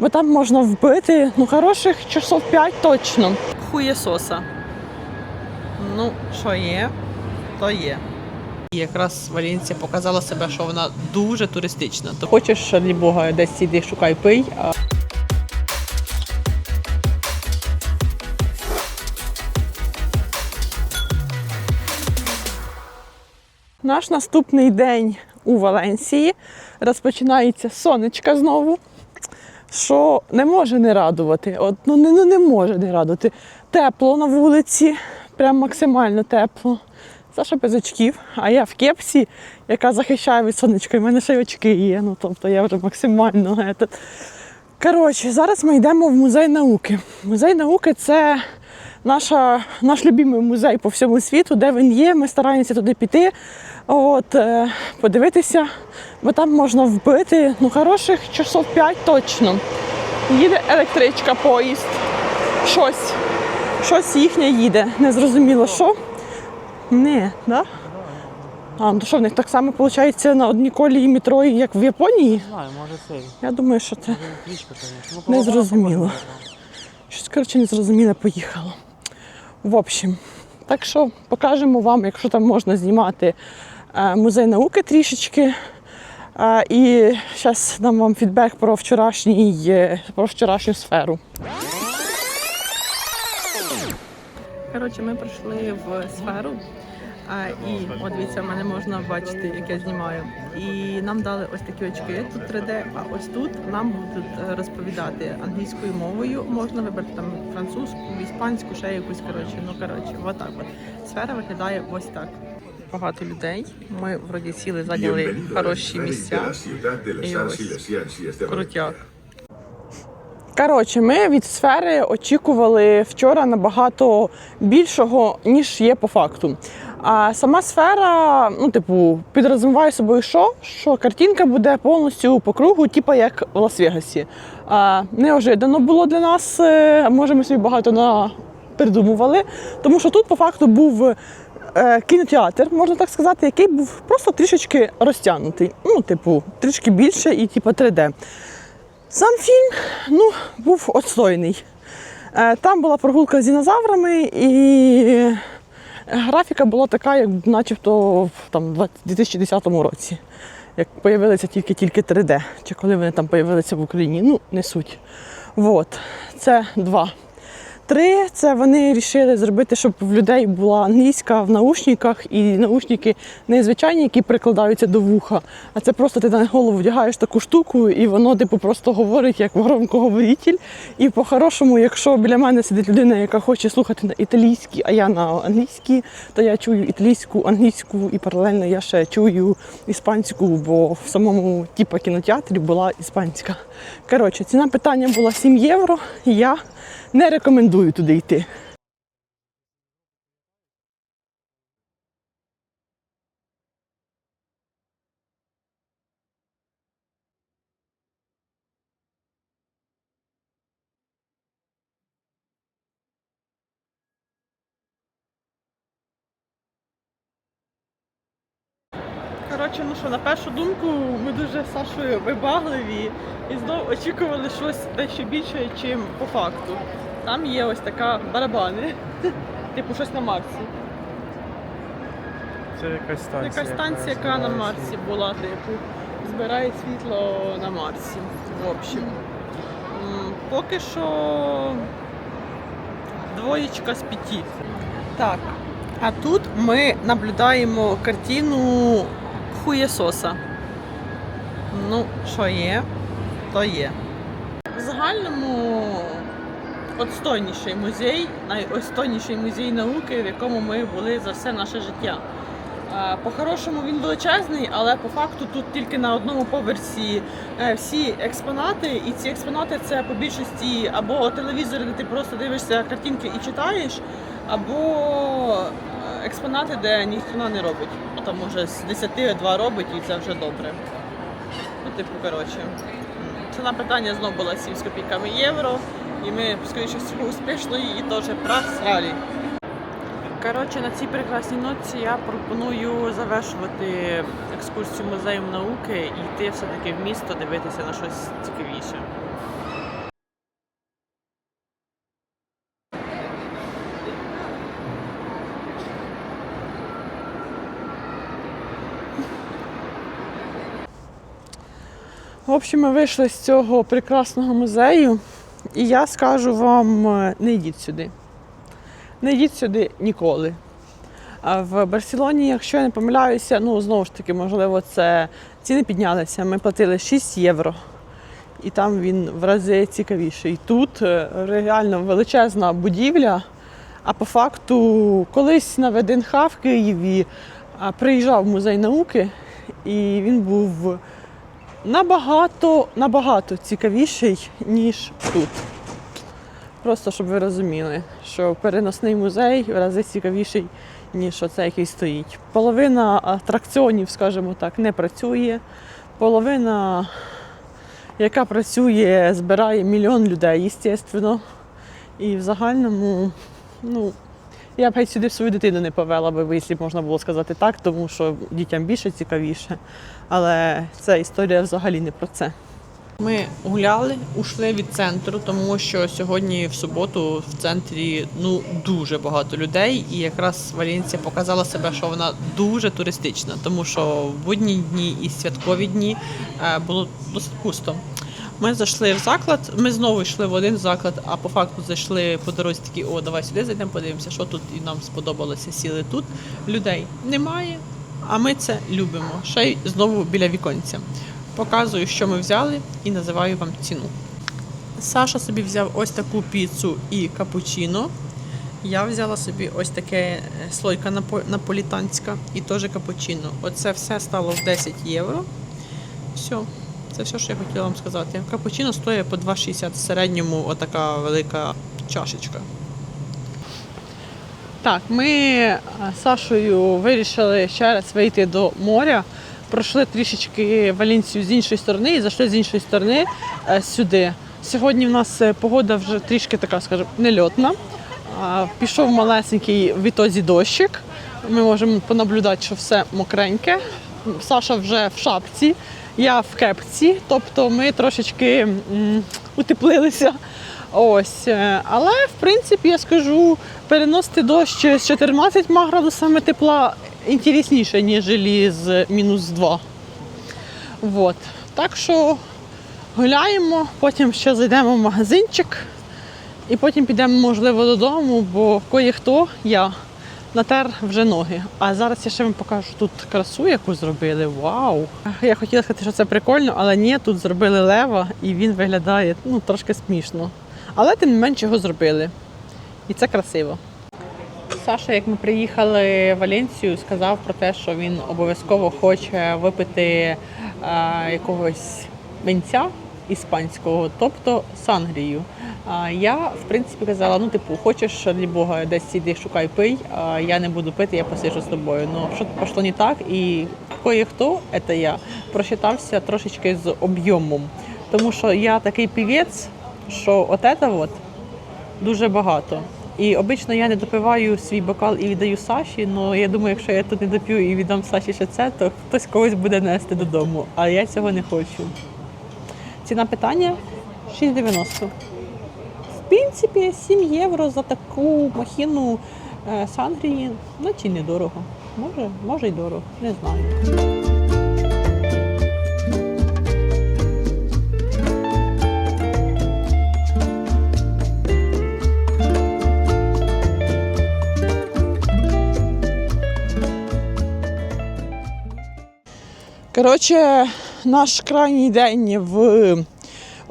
бо там можна вбити ну, хороших часов 5 точно. Хуєсоса. Ну, що є, то є. І якраз Валенція показала себе, що вона дуже туристична. То хочеш, для Бога, десь сіди, шукай пий. А... Наш наступний день у Валенсії розпочинається сонечка знову, що не може не радувати. От, ну, не, ну, не може не радувати. Тепло на вулиці, прям максимально тепло. Саша без очків, а я в кепсі, яка захищає від сонечка. І в мене ще й очки є. Ну, тобто я вже максимально. Коротше, зараз ми йдемо в музей науки. Музей науки це наша, наш любимий музей по всьому світу, де він є. Ми стараємося туди піти, от, е, подивитися, бо там можна вбити ну, хороших часов 5 точно. Їде електричка, поїзд, щось. Щось їхнє їде. Незрозуміло що. Не, да? А, ну що в них так само виходить на одній колії метро, як в Японії? Не знаю, може цей. Я думаю, що це Не зрозуміло. щось коротше незрозуміле поїхало. В общем, так що покажемо вам, якщо там можна знімати е, музей науки трішечки. І зараз дам вам фідбек про вчорашній, е, про вчорашню сферу. Коротше, ми прийшли в сферу. А, і от дивіться, в мене можна бачити, як я знімаю. І нам дали ось такі очки. Тут 3D, а ось тут нам будуть е, розповідати англійською мовою. Можна вибрати там французьку, іспанську, ще якусь. Коротше, ну коротше, отак от. Сфера виглядає ось так. Багато людей. Ми вроді сіли, зайняли хороші місця. І ось крутяк. Коротше, ми від сфери очікували вчора набагато більшого, ніж є по факту. А сама сфера, ну, типу, підрозуміває собою, що? Що картинка буде повністю по кругу, типу як в Лас-Вегасі. Неожиданно було для нас, е, може, ми собі багато на... придумували, тому що тут по факту був е, кінотеатр, можна так сказати, який був просто трішечки розтягнутий. Ну, типу, трішки більше і типу 3D. Сам фільм ну, був отстойний. Е, Там була прогулка з динозаврами, і графіка була така, як начебто в там, 2010 році. Як з'явилися тільки-тільки 3D, чи коли вони там з'явилися в Україні, ну, не суть. Вот. Це два. Три це вони вирішили зробити, щоб в людей була англійська в наушниках, і наушники не звичайні, які прикладаються до вуха, а це просто ти на голову вдягаєш таку штуку, і воно типу просто говорить як громкоговоритель. І по-хорошому, якщо біля мене сидить людина, яка хоче слухати на італійській, а я на англійській, то я чую італійську, англійську і паралельно я ще чую іспанську, бо в самому типу, кінотеатрі була іспанська. Коротше, ціна питання була 7 євро. Я не рекомендую туди йти. Коротше, ну що, на першу думку, ми дуже Сашою вибагливі і знову очікували щось дещо більше, ніж по факту. Там є ось така барабани, типу щось на Марсі. Це якась станція. Така станція, яка на Марсі була, типу, збирає світло на Марсі. В общем. Поки що двоєчка з п'яти. Так. А тут ми наблюдаємо картину хуєсоса. Ну, що є, то є. В загальному отстойніший музей, найостойніший музей науки, в якому ми були за все наше життя. Е, По-хорошому він величезний, але по факту тут тільки на одному поверсі е, всі експонати, і ці експонати це по більшості або телевізори, де ти просто дивишся картинки і читаєш, або е, експонати, де ніхто не робить. Ну там може з 10 два робить і це вже добре. Ну, типу, коротше. Ціна питання знову була 7 з копійками євро, і ми, скоріше всього, успішно її теж просрали. Коротше, на цій прекрасній ноці я пропоную завершувати екскурсію музею науки і йти все-таки в місто дивитися на щось цікавіше. В общем, ми вийшли з цього прекрасного музею і я скажу вам: е, не йдіть сюди. Не йдіть сюди ніколи. В Барселоні, якщо я не помиляюся, ну знову ж таки, можливо, це ціни піднялися. Ми платили 6 євро, і там він в рази цікавіший. Тут е, реально величезна будівля. А по факту, колись на ВДНХ в Києві приїжджав музей науки, і він був набагато, набагато цікавіший, ніж тут. Просто щоб ви розуміли, що переносний музей в рази цікавіший, ніж оцей, який стоїть. Половина атракціонів, скажімо так, не працює. Половина, яка працює, збирає мільйон людей, звісно. І в загальному, ну, я б геть сюди свою дитину не повела би, якщо б можна було сказати так, тому що дітям більше цікавіше. Але ця історія взагалі не про це. Ми гуляли, ушли від центру, тому що сьогодні в суботу в центрі ну дуже багато людей, і якраз Валенція показала себе, що вона дуже туристична, тому що в будні дні і святкові дні е, було досить пусто. Ми зайшли в заклад, ми знову йшли в один заклад, а по факту зайшли по дорозі такі, о, давай сюди зайдемо, подивимося, що тут і нам сподобалося. Сіли тут. Людей немає, а ми це любимо. Ще й знову біля віконця. Показую, що ми взяли, і називаю вам ціну. Саша собі взяв ось таку піцу і капучино. Я взяла собі ось таке е, слойка напо- наполітанська і теж капучино. Оце все стало в 10 євро. Все, це все, що я хотіла вам сказати. Капучино стоїть по 2,60 в середньому отака велика чашечка. Так, ми з Сашою вирішили ще раз вийти до моря. Пройшли трішечки Валенцію з іншої сторони і зайшли з іншої сторони е, сюди. Сьогодні в нас е, погода вже трішки така, скажімо, нельотна. Пішов малесенький в дощик. Ми можемо понаблюдати, що все мокреньке. Саша вже в шапці, я в кепці, тобто ми трошечки м, утеплилися. Ось, е, але в принципі я скажу, переносити дощ з 14 градусами тепла інтересніше, ніж з мінус 2. Вот. Так що гуляємо, потім ще зайдемо в магазинчик і потім підемо, можливо, додому, бо кое-хто я натер вже ноги. А зараз я ще вам покажу тут красу, яку зробили. Вау! Я хотіла сказати, що це прикольно, але ні, тут зробили лева і він виглядає ну, трошки смішно. Але тим не менше його зробили. І це красиво. Саша, як ми приїхали в Валенцію, сказав про те, що він обов'язково хоче випити е, якогось винця іспанського, тобто сангрію. Я, в принципі, казала: ну, типу, хочеш для Бога, десь іди, шукай пий, а я не буду пити, я посиджу з тобою. Ну, що пішло не так, і кое-хто, це я, просчитався трошечки з об'ємом. Тому що я такий півець, що от це от дуже багато. І обично я не допиваю свій бокал і віддаю Саші, але я думаю, якщо я тут не доп'ю і віддам Саші ще це, то хтось когось буде нести додому. А я цього не хочу. Ціна питання 6,90. В принципі, 7 євро за таку махіну е, сангрії, ну чи недорого. Може, може й дорого, не знаю. Коротше, наш крайній день в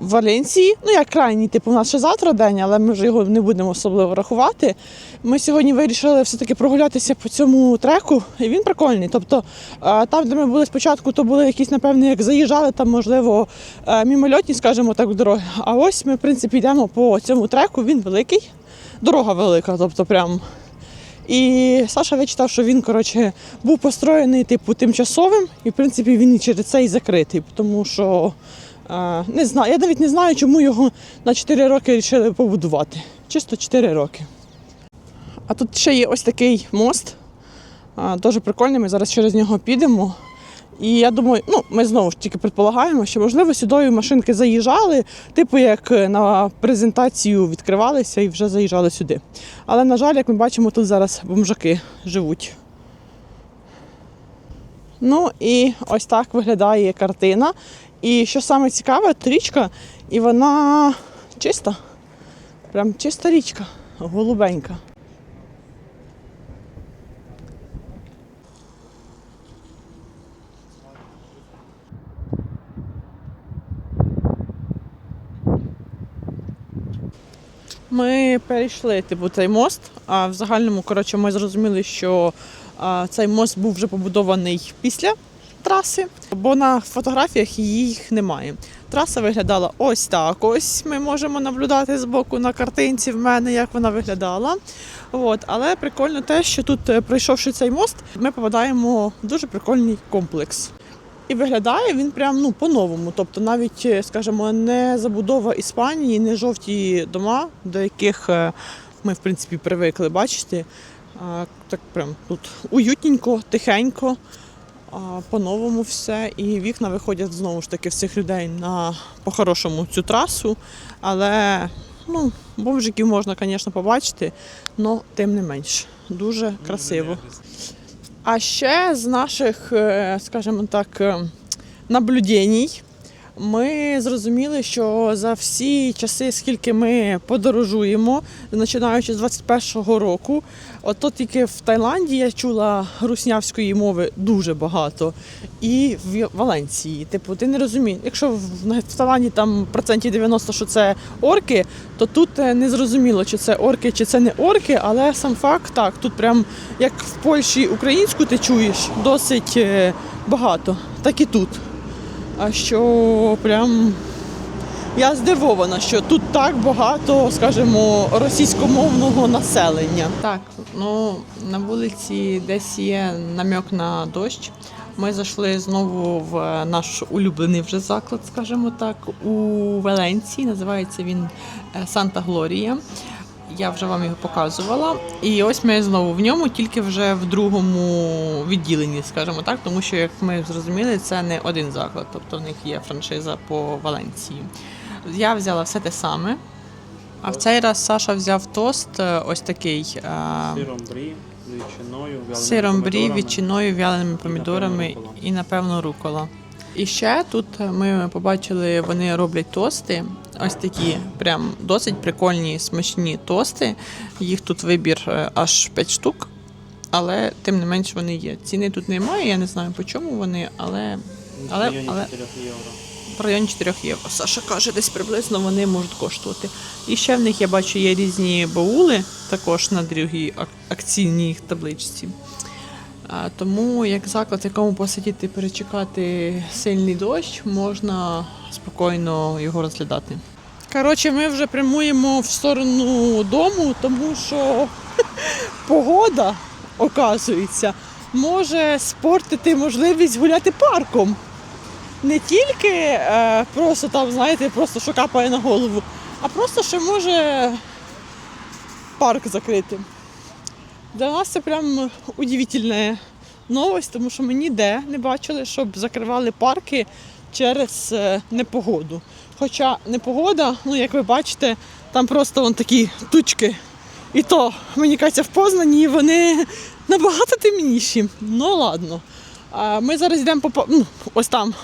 Валенції. Ну, як крайній, типу, у нас ще завтра день, але ми вже його не будемо особливо рахувати. Ми сьогодні вирішили все-таки прогулятися по цьому треку, і він прикольний. Тобто е, там, де ми були спочатку, то були якісь, напевно, як заїжджали, там, можливо, е, мімольотні, скажімо так, дороги. А ось ми, в принципі, йдемо по цьому треку, він великий, дорога велика, тобто прям. І Саша вичитав, що він коротше, був построєний типу тимчасовим, і в принципі він і через це і закритий, тому що е, не знаю, я навіть не знаю, чому його на 4 роки вирішили побудувати. Чисто 4 роки. А тут ще є ось такий мост. е, Дуже прикольний, ми зараз через нього підемо. І я думаю, ну ми знову ж тільки предполагаємо, що можливо сюди машинки заїжджали, типу як на презентацію відкривалися і вже заїжджали сюди. Але, на жаль, як ми бачимо, тут зараз бомжаки живуть. Ну і ось так виглядає картина. І що саме цікаве, річка, і вона чиста. Прям чиста річка, голубенька. Ми перейшли типу, цей мост, а в загальному коротше, ми зрозуміли, що а, цей мост був вже побудований після траси, бо на фотографіях їх немає. Траса виглядала ось так. Ось ми можемо наблюдати з боку на картинці в мене, як вона виглядала. От. Але прикольно те, що тут, е, пройшовши цей мост, ми попадаємо в дуже прикольний комплекс. І виглядає він прям ну по-новому. Тобто, навіть, е, скажімо, не забудова Іспанії, не жовті дома, до яких е, ми в принципі привикли бачити. Так прям тут уютненько, тихенько, по-новому все. І вікна виходять знову ж таки в цих людей на по-хорошому цю трасу. Але ну, бомжиків можна, звісно, побачити, але тим не менш. Дуже красиво. А ще з наших, е, скажімо так, е, наблюдень ми зрозуміли, що за всі часи, скільки ми подорожуємо, починаючи з 21-го року, ото тільки в Таїланді я чула руснявської мови дуже багато, і в Валенції. Типу, ти не розумієш, якщо в Таїланді там процентів 90, що це орки, то тут е, не зрозуміло, чи це орки, чи це не орки, але сам факт так, тут прям як в Польщі українську ти чуєш досить е, багато, так і тут. А що прям я здивована, що тут так багато, скажімо, російськомовного населення. Так, ну на вулиці десь є намек на дощ. Ми зайшли знову в наш улюблений вже заклад, скажімо так, у Валенції. Називається він е, Санта Глорія. Я вже вам його показувала. І ось ми знову в ньому, тільки вже в другому відділенні, скажімо так, тому що, як ми зрозуміли, це не один заклад, тобто в них є франшиза по Валенції. Я взяла все те саме. А в цей раз Саша взяв тост е, ось такий е, Сиром брі, з сиром брі, відчиною, вяленими помідорами і, напевно, рукола. І ще тут ми побачили, вони роблять тости. Ось такі прям досить прикольні, смачні тости. Їх тут вибір е, аж 5 штук, але тим не менш вони є. Ціни тут немає, я не знаю по чому вони, але В районі але- 4 євро. в районі 4 євро. Саша каже, десь приблизно вони можуть коштувати. І ще в них я бачу є різні баули, також на другій ак- акційній табличці. А, Тому як заклад, якому посидіти перечекати сильний дощ, можна спокійно його розглядати. Коротше, ми вже прямуємо в сторону дому, тому що погода, оказується, може спортити можливість гуляти парком не тільки е, просто там, знаєте, просто що капає на голову, а просто ще може парк закрити. Для нас це прям удивительна новость, тому що ми ніде не бачили, щоб закривали парки через е, непогоду. Хоча непогода, ну як ви бачите, там просто вон такі тучки. І то, мені кажеться, в Познані вони набагато темніші. Ну ладно. Ми зараз йдемо по ну, ось там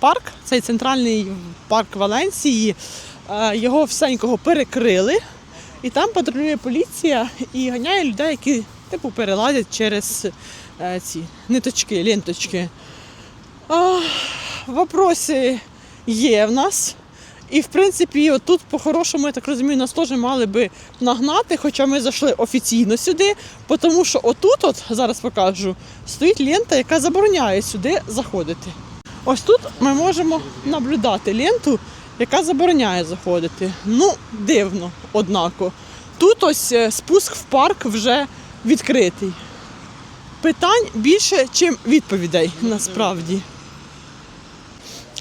парк, цей центральний парк Валенсії. Його всенького перекрили, і там патрулює поліція і ганяє людей, які типу перелазять через е, ці ниточки, ленточки. Вопроси є в нас. І в принципі, тут по-хорошому, я так розумію, нас теж мали би нагнати, хоча ми зайшли офіційно сюди, тому що отут, от зараз покажу, стоїть лента, яка забороняє сюди заходити. Ось тут ми можемо наблюдати ленту, яка забороняє заходити. Ну, дивно, однако. Тут ось е, спуск в парк вже відкритий. Питань більше, ніж відповідей насправді.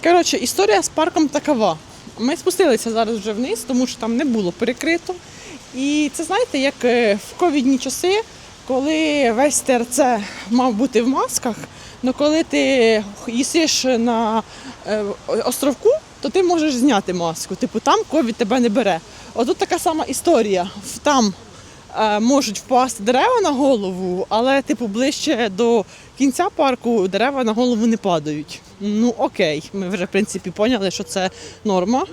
Коротше, історія з парком такова. Ми спустилися зараз вже вниз, тому що там не було перекрито. І це знаєте, як е, в ковідні часи, коли весь ТРЦ мав бути в масках, але коли ти їсиш на е, островку, то ти можеш зняти маску. Типу там ковід тебе не бере. Отут така сама історія. Там е, можуть впасти дерева на голову, але типу ближче до кінця парку дерева на голову не падають. Ну окей, ми вже в принципі поняли, що це норма.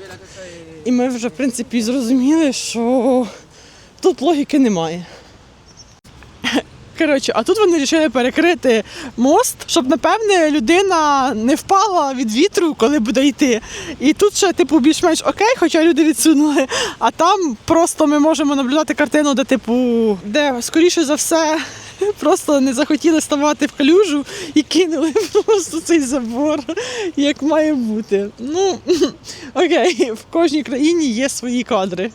І ми вже в принципі зрозуміли, що тут логіки немає. Коротше, а тут вони вирішили перекрити мост, щоб, напевне, людина не впала від вітру, коли буде йти. І тут ще, типу, більш-менш окей, хоча люди відсунули. А там просто ми можемо наблюдати картину, де, типу, де, скоріше за все, просто не захотіли ставати в калюжу і кинули просто цей забор, як має бути. Ну, окей, в кожній країні є свої кадри.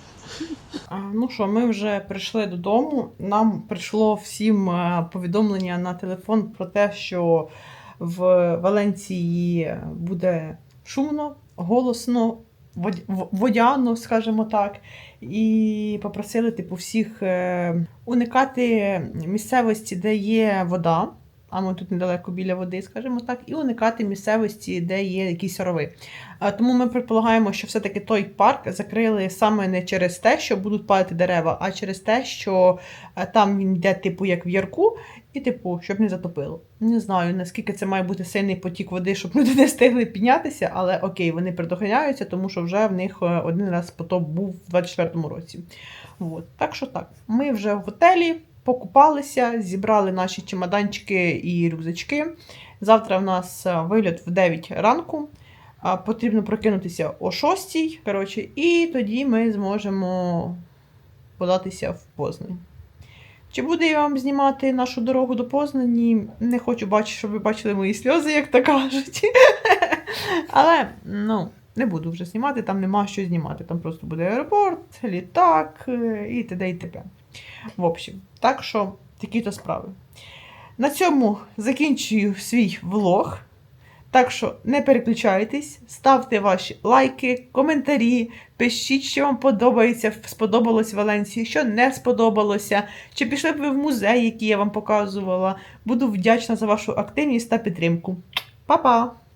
Ну що, ми вже прийшли додому. Нам прийшло всім е, повідомлення на телефон про те, що в Валенції буде шумно, голосно, водяно, скажімо так. І попросили типу, всіх е, уникати місцевості, де є вода. А ми тут недалеко біля води, скажімо так, і уникати місцевості, де є якісь рови. Тому ми предполагаємо, що все-таки той парк закрили саме не через те, що будуть падати дерева, а через те, що там він йде, типу, як в ярку, і типу, щоб не затопило. Не знаю, наскільки це має бути сильний потік води, щоб люди не встигли піднятися, але окей, вони предохраняються, тому що вже в них е, один раз потоп був в 24-му році. От. Так що так, ми вже в готелі. Покупалися, зібрали наші чемоданчики і рюкзачки. Завтра в нас е, виліт в 9 ранку. Потрібно прокинутися о 6. Коротше, і тоді ми зможемо податися в Познань. Чи буду я вам знімати нашу дорогу до Познані? Не хочу бачити, щоб ви бачили мої сльози, як то кажуть. Але ну, не буду вже знімати, там нема що знімати. Там просто буде аеропорт, літак е, і т.д. і т.п. В общем, так що такі-то справи. На цьому закінчую свій влог. Так що не переключайтесь, ставте ваші лайки, коментарі, пишіть, що вам подобається, сподобалось Валенції, що не сподобалося, чи пішли б ви в музей, який я вам показувала. Буду вдячна за вашу активність та підтримку. Па-па!